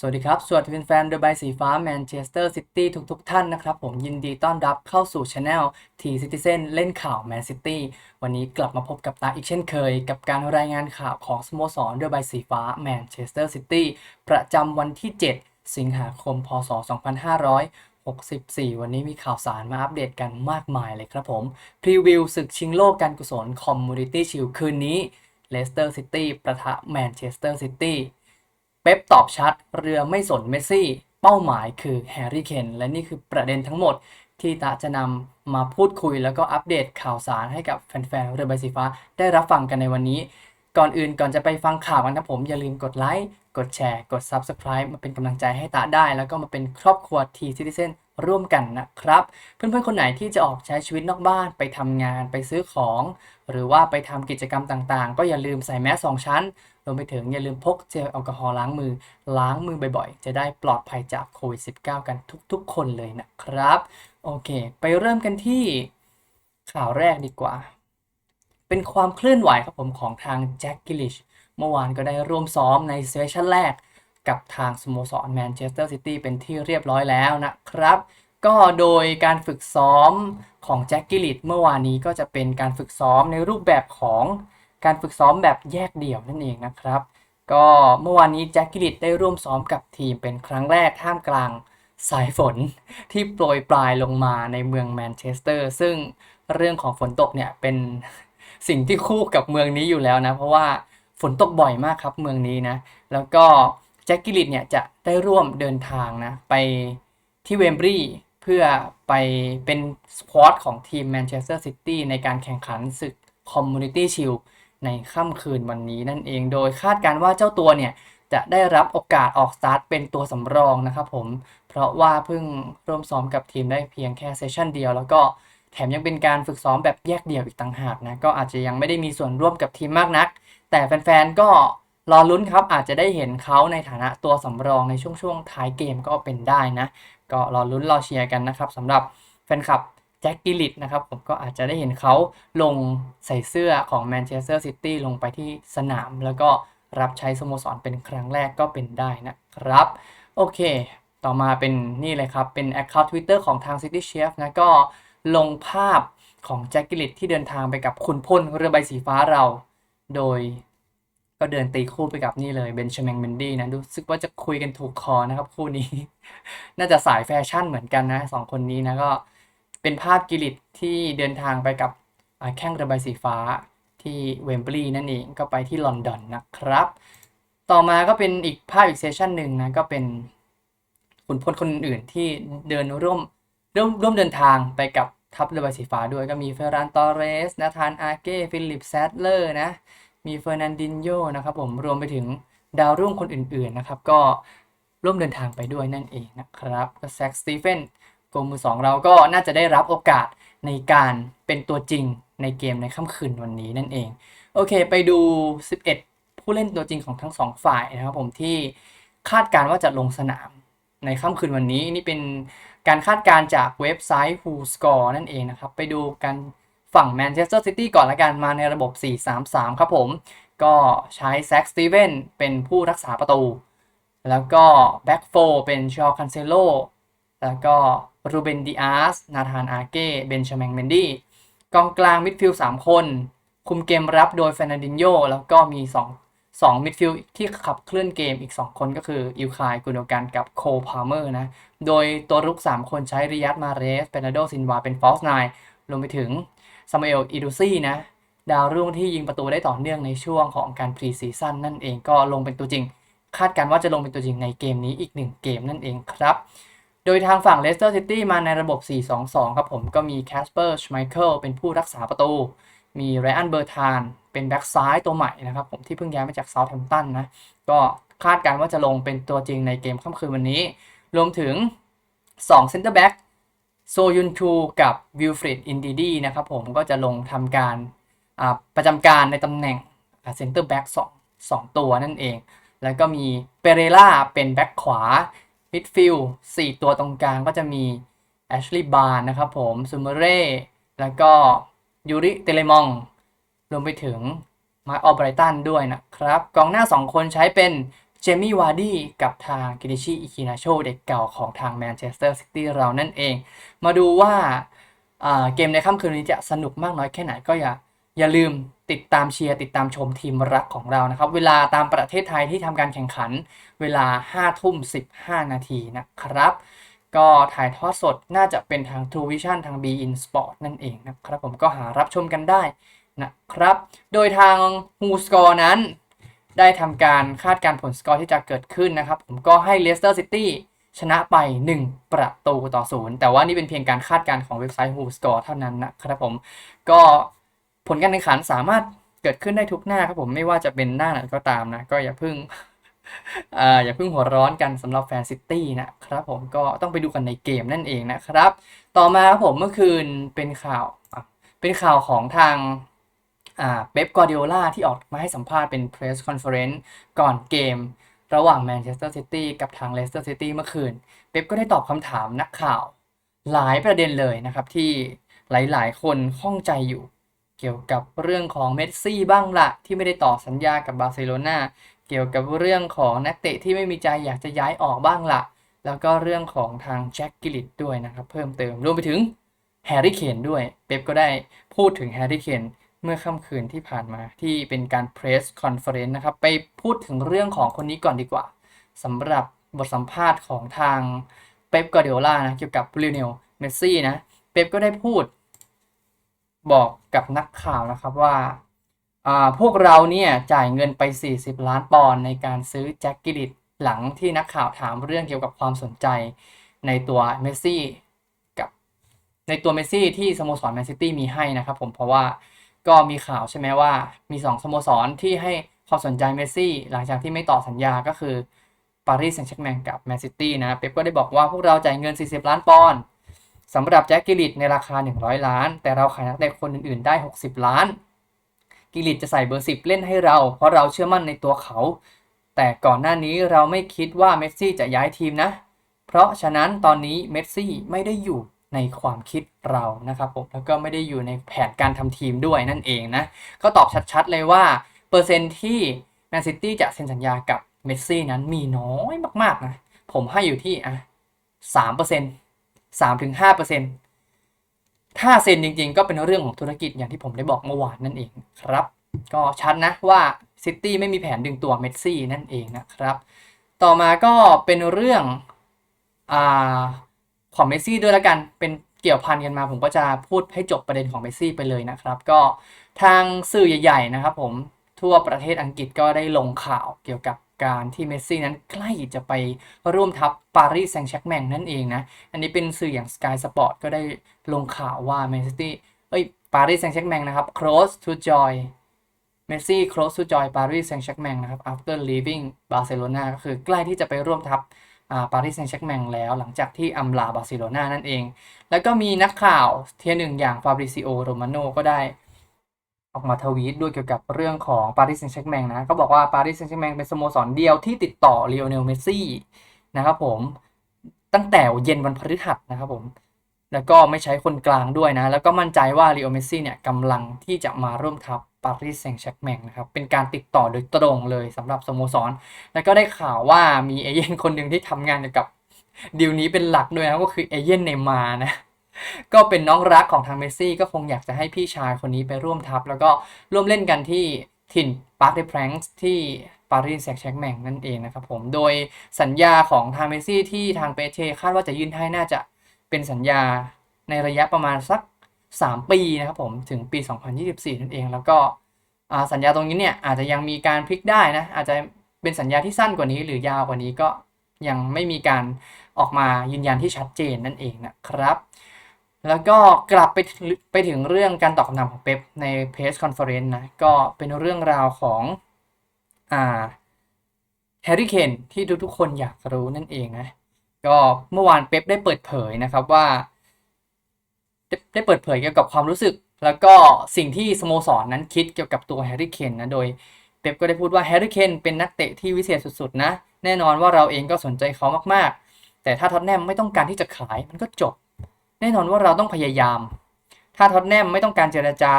สวัสดีครับ สวัสดีแฟนๆเดอะใบสีฟ้าแมนเชสเตอร์ซิตี้ทุกๆ ท่านนะครับ ผมยินดีต้อนรับเข้าสู่ช anel T Citizen เล่นข่าวแมนซิตี้วันนี้กลับมาพบกับตาอีกเช่นเคย กับการรายงานข่าวของสโมสรเดอะใบสีฟ้าแมนเชสเตอร์ซิตี้ประจำวันที่ 7 สิงหาคม พศ 2564 วันนี้มีข่าวสารมาอัปเดตกันมากมายเลยครับผมพรีวิวศึกชิงโลกการกุศลคอมมูนิตี้ชิลคืนนี้เลสเตอร์ซิตี้ประทะแมนเชสเตอร์ซิตี้ ป๊ปตอบชัด เรือไม่สนเมสซี่ เป้าหมายคือแฮร์รี่เคนและนี่คือประเด็นทั้งหมดที่ตาจะนำมาพูดคุยแล้วก็อัปเดตข่าวสารให้กับแฟนๆ เรือใบสีฟ้าได้รับฟังกันในวันนี้ ก่อนอื่นก่อนจะไปฟังข่าวกันครับผม อย่าลืมกดไลค์ กดแชร์ กด Subscribe มาเป็นกำลังใจให้ตาได้ แล้วก็มาเป็นครอบครัวทีซิติเซน ร่วมกันนะครับ เพื่อนๆคนไหนที่จะออกใช้ชีวิตนอกบ้านไปทำงานไปซื้อของ หรือว่าไปทำกิจกรรมต่างๆ ก็อย่าลืมใส่แมสสองชั้นรวมไปถึงอย่าลืมพกเจลแอลกอฮอล์ล้างมือ ล้างมือบ่อยๆ จะได้ปลอดภัยจากโควิด -19 กันทุกๆ คนเลยนะครับ โอเค ไปเริ่มกันที่ข่าวแรกดีกว่า เป็นความเคลื่อนไหวครับผมของทางแจ็คกิลิชเมื่อวานก็ได้ร่วมซ้อมในเซสชั่นแรก กับทางสโมสรแมนเชสเตอร์ซิตี้เป็นที่เรียบร้อยแล้วนะครับ ก็โดยการฝึกซ้อมของแจ็คกิลิชเมื่อวานนี้ก็จะเป็นการฝึกซ้อมในรูปแบบของการฝึกซ้อมแบบแยกเดี่ยวนั่นเองนะครับ ก็เมื่อวานนี้แจ็คกิลิชได้ร่วมซ้อมกับทีมเป็นครั้งแรกท่ามกลางสายฝนที่โปรยปลายลงมาในเมืองแมนเชสเตอร์ ซึ่งเรื่องของฝนตกเนี่ยเป็นสิ่งที่คู่กับเมืองนี้อยู่แล้วนะ เพราะว่าฝนตกบ่อยมากครับเมืองนี้นะ แล้วก็ แจ็คกิลิตเนี่ยจะได้ร่วมเดินทางนะไปที่เวมบรีย์เพื่อไปเป็นสควอตของทีมแมนเชสเตอร์ซิตี้ในการแข่งขันศึกคอมมูนิตี้ชิลในค่ำคืนวันนี้นั่นเอง โดยคาดการณ์ว่าเจ้าตัวเนี่ยจะได้รับโอกาสออกสตาร์ทเป็นตัวสำรองนะครับผม เพราะว่าเพิ่งร่วมซ้อมกับทีมได้เพียงแค่เซสชั่นเดียว แล้วก็แถมยังเป็นการฝึกซ้อมแบบแยกเดี่ยวอีกต่างหากนะ ก็อาจจะยังไม่ได้มีส่วนร่วมกับทีมมากนัก แต่แฟนๆ ก็ รอลุ้นครับอาจจะได้เห็นเขาในฐานะตัวสำรองในช่วงช่วงท้ายเกมก็เป็นได้นะ ก็รอลุ้นรอเชียร์กันนะครับสำหรับแฟนคลับแจ็คกิลิตนะครับผมก็อาจจะได้เห็นเขาลงใส่เสื้อของแมนเชสเตอร์ซิตี้ลงไปที่สนาม แล้วก็รับใช้สโมสรเป็นครั้งแรกก็เป็นได้นะครับ โอเค ต่อมาเป็นนี่เลยครับ เป็น Account Twitter ของทาง City Chef นะก็ลงภาพของแจ็คกิลิตที่เดินทางไปกับคุณพลเรือใบสีฟ้าเรา โดย ก็เดินตีคู่ไปกับนี่เลยเบนช a มงเมนดี้นะรู้สึกว่าจะคุยกันถูกคอนะครับ คู่นี้ น่าจะสายแฟชั่นเหมือนกันนะสองคนนี้นะก็เป็นภาพกิลิตที่เดินทางไปกับแข้งเรือใบสีฟ้าที่เวมบลีย์นั่นเองก็ไปที่ลอนดอนนะครับ ต่อมาก็เป็นอีกภาพอีกเซสชันหนึ่งนะก็เป็นขุนพลคนอื่นที่เดินร่วมร่วมร่วมเดินทางไปกับทัพเรือใบสีฟ้าด้วยก็มีเฟรานตอเรสนาธานอาเก้ฟิลิปแซดเลอร์นะ มีเฟอร์นันดินโยนะครับผมรวมไปถึงดาวรุ่งคนอื่นๆนะครับ ก็ร่วมเดินทางไปด้วยนั่นเองนะครับแซคสตีเฟนโกมือสองเราก็น่าจะได้รับโอกาสในการเป็นตัวจริงในเกมในค่ำคืนวันนี้นั่นเอง โอเค ไปดู 11 ผู้เล่นตัวจริงของทั้งสองฝ่ายนะครับผมที่คาดการณ์ว่าจะลงสนามในค่ำคืนวันนี้นี่เป็นการคาดการณ์จากเว็บไซต์ Who Score นั่นเองนะครับ ไปดูกัน ฝั่งแมนเชสเตอร์ซิตี้ก่อนละกันมาในระบบ 4-3-3 ครับผม ก็ใช้แซคสตีเวนเป็นผู้รักษาประตู แล้วก็แบ็กโฟเป็นชอคันเซโลแล้วก็รูเบนดิอาสนาธานอาเก้เบนชาแมงเมนดี้กองกลางมิดฟิลด์3คน คุมเกมรับโดยเฟรนันดินโยแล้วก็มี 2 2มิดฟิลด์ที่ขับเคลื่อนเกมอีก 2 คนก็คืออิลคายกุนโดกันกับโคพาเมอร์นะ โดยตัวรุก 3 คนใช้ริยัตมาเรสเปนาโดซินวาเป็นฟอสไนรวมไปถึง ซามูเอลอิดูซี่นะดาวรุ่งที่ยิงประตูได้ต่อเนื่องในช่วงของการพรีซีซั่นนั่นเองก็ลงเป็นตัวจริง คาดการณ์ว่าจะลงเป็นตัวจริงในเกมนี้อีกหนึ่งเกมนั่นเองครับ โดยทางฝั่งเลสเตอร์ซิตี้มาในระบบ 4-2-2 ครับผมก็มีแคสเปอร์ชไมเคิลเป็นผู้รักษาประตู มีไรอันเบอร์ธานเป็นแบ็กซ้ายตัวใหม่นะครับผมที่เพิ่งย้ายมาจากเซาท์แฮมป์ตันนะก็คาดการณ์ว่าจะลงเป็นตัวจริงในเกมค่ำคืนวันนี้ รวมถึง2เซนเตอร์แบ็ก โซยุนทูกับวิลฟริดอินดีดีนะครับผมก็จะลงทำการประจำการในตำแหน่งเซนเตอร์แบ็กสองสองตัวนั่นเอง แล้วก็มีเปเรล่าเป็นแบ็กขวามิดฟิลด์สี่ตัวตรงกลางก็จะมีแอชลีย์บาร์นะครับผมซูเมเร่แล้วก็ยูริเตเลมองรวมไปถึงมาร์คออไบรตันด้วยนะครับ กองหน้า 2 คนใช้เป็น เจมี่วาร์ดี้กับทางกิดิชิอิคินาโชเด็กเก่าของทางแมนเชสเตอร์ซิตี้เรานั่นเอง มาดูว่าเกมในค่ำคืนนี้จะสนุกมากน้อยแค่ไหนก็อย่าอย่าลืมติดตามเชียร์ติดตามชมทีมรักของเรานะครับ เวลาตามประเทศไทยที่ทำการแข่งขันเวลา5ทุ่ม 15 นาทีนะครับ ก็ถ่ายทอดสดน่าจะเป็นทาง True Vision ทาง B In Sport นั่นเองนะครับ ผมก็หารับชมกันได้นะครับ โดยทาง h o Score นั้น ได้ทำการคาดการผลสกอร์ที่จะเกิดขึ้นนะครับ ผมก็ให้ Leicester City ชนะไป 1 ประตูต่อศูนย์แต่ว่านี่เป็นเพียงการคาดการของเว็บไซต์ Who Score เท่านั้นนะครับผมก็ผลการแข่งขันสามารถเกิดขึ้นได้ทุกหน้าครับผมไม่ว่าจะเป็นหน้าไหนก็ตามนะ ก็อย่าเพิ่งอย่าเพิ่งหัวร้อนกันสำหรับแฟนซิตี้นะครับผมก็ต้องไปดูกันในเกมนั่นเองนะครับ ต่อมาครับผมเมื่อคืนเป็นข่าวเป็นข่าวของทาง เป๊ปกวาร์ดิโอลาที่ออกมาให้สัมภาษณ์เป็น press conference ก่อนเกม ระหว่างแมนเชสเตอร์ซิตี้กับทางเลสเตอร์ซิตี้เมื่อคืน เป๊ปก็ได้ตอบคำถามนักข่าวหลายประเด็นเลยนะครับที่หลายๆ คนข้องใจอยู่ เกี่ยวกับเรื่องของเมสซี่บ้างละที่ไม่ได้ต่อสัญญากับบาร์เซโลนาเกี่ยวกับเรื่องของนักเตะที่ไม่มีใจอยากจะย้ายออกบ้างละแล้วก็เรื่องของทางแจ็คกิลิตด้วยนะครับ เพิ่มเติมรวมไปถึงแฮร์รี่เคนด้วยเป๊ปก็ได้พูดถึงแฮร์รี่เคน เมื่อค่ำคืนที่ผ่านมาที่เป็นการเพรสคอนเฟอเรนซ์นะครับ ไปพูดถึงเรื่องของคนนี้ก่อนดีกว่าสำหรับบทสัมภาษณ์ของทางเป๊ปกวาร์ดิโอลานะ เกี่ยวกับลิเนลเมสซี่นะ เป๊ปก็ได้พูดบอกกับนักข่าวนะครับว่าอ่าพวกเราเนี่ยจ่ายเงินไป 40 ล้านปอนด์ในการซื้อแจ็คกิลิตหลังที่นักข่าวถามเรื่องเกี่ยวกับความสนใจในตัวเมสซี่กับในตัวเมสซี่ที่สโมสรแมนซิตี้มีให้นะครับผมเพราะว่า ก็มีข่าวใช่ไหมว่า มี2สโมสรที่ให้ความสนใจเมสซี่ หลังจากที่ไม่ต่อสัญญาก็คือปารีสแซงต์แชร์แมงกับแมนซิตี้นะเป๊ปก็ได้บอกว่าพวกเราจ่ายเงิน 40 ล้านปอนด์สำหรับแจ็คกิลิตในราคา 100 ล้าน แต่เราขายนักเตะคนอื่นๆได้ 60 ล้าน กิลิตจะใส่เบอร์ 10 เล่นให้เรา เพราะเราเชื่อมั่นในตัวเขา แต่ก่อนหน้านี้เราไม่คิดว่าเมสซี่จะย้ายทีมนะ เพราะฉะนั้นตอนนี้เมสซี่ไม่ได้อยู่ ในความคิดเรานะครับผมแล้วก็ไม่ได้อยู่ในแผนการทำทีมด้วยนั่นเองนะ ก็ตอบชัดๆเลยว่า เปอร์เซ็นต์ที่แมนซิตี้จะเซ็นสัญญากับเมสซี่นั้นมีน้อยมากๆนะ ผมให้อยู่ที่อะสามเปอร์เซ็นต์สามถึงห้าเปอร์เซ็นต์ถ้าเซ็นจริงๆ ก็เป็นเรื่องของธุรกิจอย่างที่ผมได้บอกเมื่อวานนั่นเองครับ ก็ชัดนะว่าซิตี้ไม่มีแผนดึงตัวเมสซี่นั่นเองนะครับ ต่อมาก็เป็นเรื่องอ่า ของเมสซี่ด้วยละกันเป็นเกี่ยวพันกันมา ผมก็จะพูดให้จบประเด็นของเมสซี่ไปเลยนะครับ ก็ทางสื่อใหญ่ ๆ นะครับ ผมทั่วประเทศอังกฤษก็ได้ลงข่าวเกี่ยวกับการที่เมสซี่นั้นใกล้จะไปร่วมทัพปารีสแซงต์แชร์แมงนั่นเองนะ อันนี้เป็นสื่ออย่าง Sky Sport ก็ได้ลงข่าวว่าแมนซิตี้เอ้ยปารีสแซงต์แชร์แมงนะครับ close to joy เมสซี่ close to joy ปารีสแซงต์แชร์แมงนะครับ after leaving Barcelona ก็คือใกล้ที่จะไปร่วมทัพ ปารีสแซงต์แชร์กแมงแล้ว หลังจากที่อำลาบาร์เซโลนานั่นเอง แล้วก็มีนักข่าวเทียหนึ่งอย่างฟาบริซิโอโรมาโนก็ได้ ออกมาทวีตด้วยเกี่ยวกับเรื่องของปารีสแซงต์แชร์กแมงนะก็บอกว่าปารีสแซงต์แชร์กแมงเป็นสโมสรเดียวที่ติดต่อเลโอเนลเมสซี่นะครับผมตั้งแต่เย็นวันพฤหัสนะครับผมแล้วก็ไม่ใช้คนกลางด้วยนะ แล้วก็มั่นใจว่าลีโอเมสซี่เนี่ยกำลังที่จะมาร่วมทัพ ปารีสแซงต์แชร์กแมงนะครับ เป็นการติดต่อโดยตรงเลยสำหรับสโมสร แล้วก็ได้ข่าวว่ามีเอเย่นคนหนึ่งที่ทำงานเกี่ยวกับดีลนี้เป็นหลักด้วยนะก็คือเอเย่นเนมานะ ก็เป็นน้องรักของทางเมสซี่ ก็คงอยากจะให้พี่ชายคนนี้ไปร่วมทัพ แล้วก็ร่วมเล่นกันที่ถิ่นปาร์คเดแพรงส์ที่ปารีสแซงต์แชร์แมงนั่นเองนะครับผมโดยสัญญาของทางเมสซี่ที่ทางเปเชคาดว่าจะยื่นให้น่าจะเป็นสัญญาในระยะประมาณสัก 3 ปีนะครับผมถึงปี 2024 นั่นเอง แล้วก็สัญญาตรงนี้เนี่ยอาจจะยังมีการพลิกได้นะอาจจะเป็นสัญญาที่สั้นกว่านี้หรือยาวกว่านี้ก็ยังไม่มีการออกมายืนยันที่ชัดเจนนั่นเองนะครับ แล้วก็กลับไปไปถึงเรื่องการตอบคำถามของเป๊ปในเพจคอนเฟอเรนซ์นะก็เป็นเรื่องราวของอ่าแฮร์รี่เคนที่ทุกๆคนอยากรู้นั่นเองนะก็เมื่อวานเป๊ปได้เปิดเผยนะครับว่า ได้เปิดเผยเกี่ยวกับความรู้สึก แล้วก็สิ่งที่สโมสรนนั้นคิดเกี่ยวกับตัวแฮร์รี่เคนนะโดยเป๊ปก็ได้พูดว่าแฮร์รี่เคนเป็นนักเตะที่วิเศษสุดๆนะแน่นอนว่าเราเองก็สนใจเขามากๆ แต่ถ้าท็อตแนมไม่ต้องการที่จะขายมันก็จบ แน่นอนว่าเราต้องพยายาม ถ้าท็อตแนมไม่ต้องการเจรจา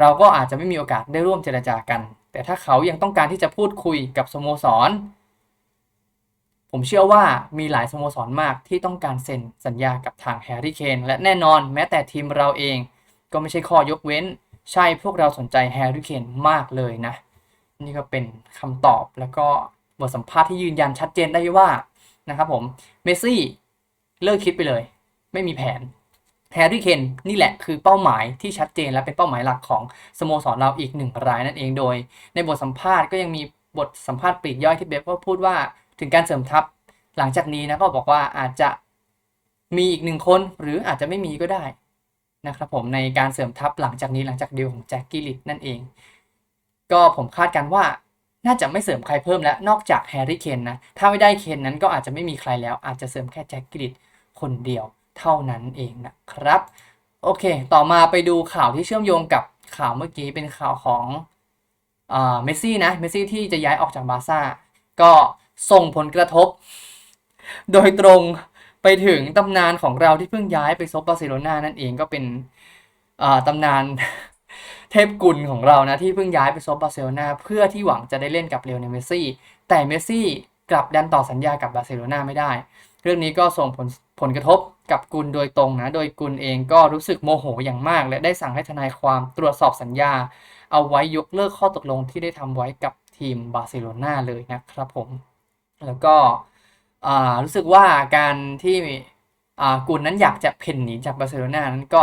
เราก็อาจจะไม่มีโอกาสได้ร่วมเจรจากัน แต่ถ้าเขายังต้องการที่จะพูดคุยกับสโมสร ผมเชื่อว่ามีหลายสโมสรมากที่ต้องการเซ็นสัญญากับทางแฮร์รี่เคนและแน่นอนแม้แต่ทีมเราเอง ก็ไม่ใช่ข้อยกเว้น ใช่พวกเราสนใจแฮร์รี่เคนมากเลยนะ นี่ก็เป็นคำตอบแล้วก็บทสัมภาษณ์ที่ยืนยันชัดเจนได้ว่านะครับผมเมสซี่เลิกคิดไปเลย ไม่มีแผนแฮร์รี่เคนนี่แหละคือเป้าหมายที่ชัดเจนและเป็นเป้าหมายหลักของสโมสรเราอีกหนึ่งรายนั่นเองโดย ในบทสัมภาษณ์ก็ยังมีบทสัมภาษณ์ปลีกย่อยที่เบฟก็พูดว่า ถึงการเสริมทัพหลังจากนี้นะก็บอกว่าอาจจะมีอีกหนึ่งคนหรืออาจจะไม่มีก็ได้นะครับผมในการเสริมทัพหลังจากนี้หลังจากดีลของแจ็คกี้ลิตนั่นเอง ก็ผมคาดการว่าน่าจะไม่เสริมใครเพิ่มแล้วนอกจากแฮร์รี่เคนนะถ้าไม่ได้เคนนั้นก็อาจจะไม่มีใครแล้วอาจจะเสริมแค่แจ็คกิลิตคนเดียวเท่านั้นเองนะครับ โอเค ต่อมาไปดูข่าวที่เชื่อมโยงกับข่าวเมื่อกี้เป็นข่าวของเมสซี่นะเมสซี่ที่จะย้ายออกจากบาร์ซ่าก็ ส่งผลกระทบ โดยตรงไปถึงตำนานของเราที่เพิ่งย้ายไปซบบาร์เซโลนานั่นเองก็เป็นตำนานเทพกุลของเรานะที่เพิ่งย้ายไปซบบาร์เซโลนาเพื่อที่หวังจะได้เล่นกับเรอัลเมสซี่แต่เมสซี่กลับดันต่อสัญญากับบาร์เซโลนาไม่ได้ เรื่องนี้ก็ส่งผลผลกระทบกับกุลโดยตรงนะ โดยกุลเองก็รู้สึกโมโหอย่างมาก และได้สั่งให้ทนายความตรวจสอบสัญญา เอาไว้ยกเลิกข้อตกลงที่ได้ทำไว้กับทีมบาร์เซโลนาเลยนะครับผม แล้วก็รู้สึกว่าการที่กุลนั้นอยากจะเพ่นหนีจากบาร์เซโลนานั้นก็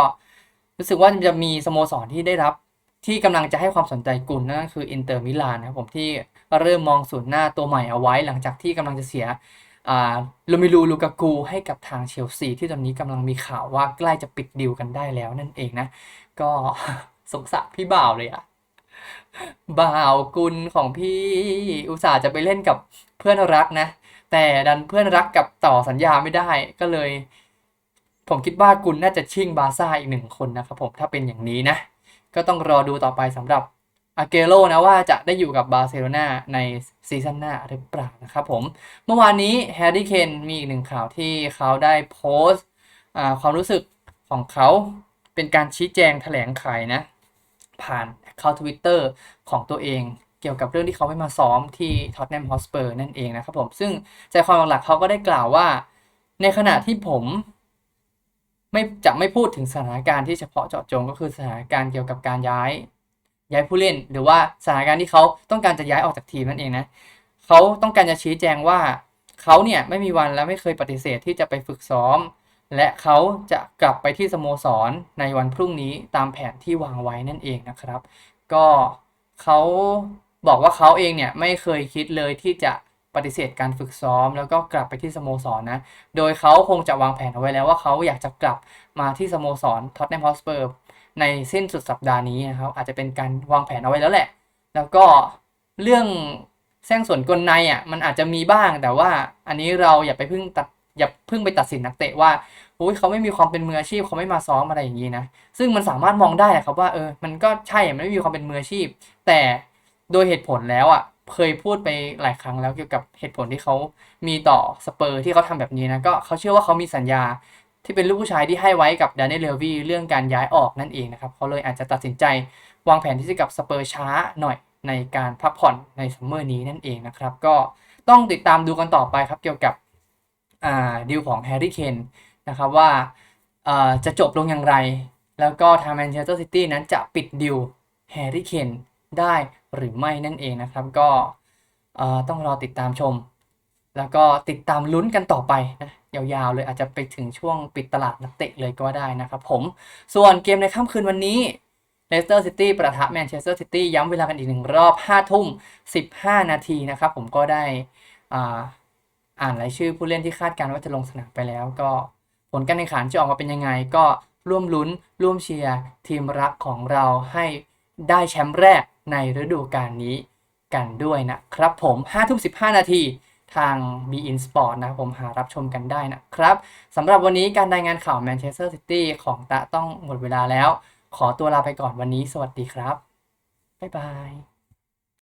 รู้สึกว่าจะมีสโมสรที่ได้รับที่กำลังจะให้ความสนใจกุลนั่นก็คืออินเตอร์มิลานนะครับผมที่เริ่มมองศูนย์หน้าตัวใหม่เอาไว้ หลังจากที่กำลังจะเสียลูมิลูลูกากูให้กับทางเชลซีที่ตอนนี้กำลังมีข่าวว่าใกล้จะปิดดีลกันได้แล้วนั่นเองนะ ก็สงสารพี่บ่าวเลยอะบ่าวกุลของพี่อุตส่าห์จะไปเล่นกับ เพื่อนรักนะ แต่ดันเพื่อนรักกับต่อสัญญาไม่ได้ก็เลย ผมคิดว่ากุลน่าจะชิ่งบาซ่าอีกหนึ่งคนนะครับผมถ้าเป็นอย่างนี้นะ ก็ต้องรอดูต่อไปสำหรับอาเกโรนะว่าจะได้อยู่กับบาร์เซโลนาในซีซั่นหน้าหรือเปล่านะครับผม เมื่อวานนี้แฮร์รี่เคนมีอีกหนึ่งข่าวที่เขาได้โพสต์ความรู้สึกของเขาเป็นการชี้แจงแถลงไขนะ ผ่านเขาทวิตเตอร์ของตัวเอง เกี่ยวกับเรื่องที่เขาไม่มาซ้อมที่ท็อตแนมฮอสเปอร์นั่นเองนะครับผม ซึ่งใจความหลักเขาก็ได้กล่าวว่า ในขณะที่ผม ไม่จะไม่พูดถึงสถานการณ์ที่เฉพาะเจาะจงก็คือสถานการณ์เกี่ยวกับการย้าย ย้ายผู้เล่น หรือว่าสถานการณ์ที่เขาต้องการจะย้ายออกจากทีมนั่นเองนะเขาต้องการจะชี้แจงว่าเขาเนี่ยไม่มีวันและไม่เคยปฏิเสธที่จะไปฝึกซ้อม และเขาจะกลับไปที่สโมสรในวันพรุ่งนี้ตามแผนที่วางไว้นั่นเองนะครับ ก็เขา บอกว่าเขาเองเนี่ยไม่เคยคิดเลยที่จะปฏิเสธการฝึกซ้อม แล้วก็กลับไปที่สโมสรนนะ โดยเขาคงจะวางแผนเอาไว้แล้วว่าเขาอยากจะกลับมาที่สโมสรท็อตแนมฮอสเปอร์ในสิ้นสุดสัปดาห์นี้นะครับ อาจจะเป็นการวางแผนเอาไว้แล้วแหละ แล้วก็เรื่องแซงส่วนกลในอะมันอาจจะมีบ้างแต่ว่าอันนี้เราอย่าไปพึ่งตัดอย่าพึ่งไปตัดสินนักเตะว่าโอ้ยเขาไม่มีความเป็นมืออาชีพเขาไม่มาซ้อมอะไรอย่างนี้นะ ซึ่งมันสามารถมองได้ครับว่าเออมันก็ใช่มันไม่มีความเป็นมืออาชีพ แต่ โดยเหตุผลแล้วอะเคยพูดไปหลายครั้งแล้วเกี่ยวกับเหตุผลที่เขามีต่อสเปอร์ที่เขาทำแบบนี้นะก็เขาเชื่อว่าเขามีสัญญาที่เป็นลูกผู้ชายที่ให้ไว้กับดานเนลเลวีเรื่องการย้ายออกนั่นเองนะครับเขาเลยอาจจะตัดสินใจวางแผนที่จะกับสเปอร์ช้าหน่อยในการพักผ่อนในซัมเมอร์นี้นั่นเองนะครับ ก็ต้องติดตามดูกันต่อไปครับเกี่ยวกับดีลของแฮร์รี่เคนนะครับว่าจะจบลงอย่างไร แล้วก็ทางแมนเชสเตอร์ซิตี้นั้นจะปิดดิวแฮร์รี่เคนได้ หรือไม่นั่นเองนะครับ ก็ต้องรอติดตามชม แล้วก็ติดตามลุ้นกันต่อไปนะยาวๆเลยอาจจะไปถึงช่วงปิดตลาดนักเตะเลยก็ได้นะครับผมส่วนเกมในค่ำคืนวันนี้เลสเตอร์ซิตี้ประทะแมนเชสเตอร์ซิตี้ย้ำเวลากันอีกหนึ่งรอบ5ทุ่ม 15 นาทีนะครับผมก็ได้อ่านรายชื่อผู้เล่นที่คาดการณ์ว่าจะลงสนามไปแล้ว ก็ผลการแข่งขันจะออกมาเป็นยังไง ก็ร่วมลุ้นร่วมเชียร์ทีมรักของเราให้ได้แชมป์แรก ในฤดูกาลนี้กันด้วยนะครับผม5ทุ่ม15 นาทีทาง b in Sport นะผมหารับชมกันได้นะครับสำหรับวันนี้การรายงานข่าวแมนเชสเตอร์ซิตี้ของตะต้องหมดเวลาแล้ว ขอตัวลาไปก่อนวันนี้ สวัสดีครับ บ๊ายบาย